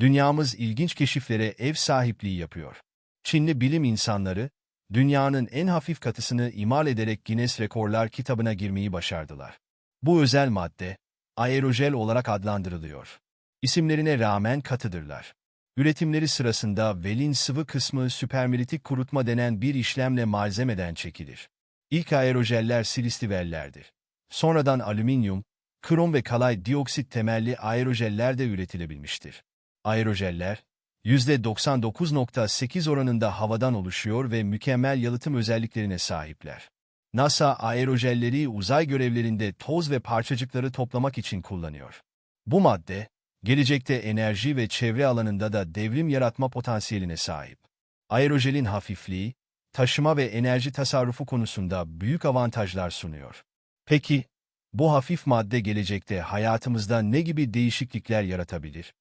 Dünyamız ilginç keşiflere ev sahipliği yapıyor. Çinli bilim insanları, dünyanın en hafif katısını imal ederek Guinness Rekorlar kitabına girmeyi başardılar. Bu özel madde, aerojel olarak adlandırılıyor. İsimlerine rağmen katıdırlar. Üretimleri sırasında velin sıvı kısmı süpermelitik kurutma denen bir işlemle malzemeden çekilir. İlk aerojeller silistivellerdir. Sonradan alüminyum, krom ve kalay dioksit temelli aerojeller de üretilebilmiştir. Aerojeller, %99.8 oranında havadan oluşuyor ve mükemmel yalıtım özelliklerine sahipler. NASA aerojelleri uzay görevlerinde toz ve parçacıkları toplamak için kullanıyor. Bu madde, gelecekte enerji ve çevre alanında da devrim yaratma potansiyeline sahip. Aerojelin hafifliği, taşıma ve enerji tasarrufu konusunda büyük avantajlar sunuyor. Peki, bu hafif madde gelecekte hayatımızda ne gibi değişiklikler yaratabilir?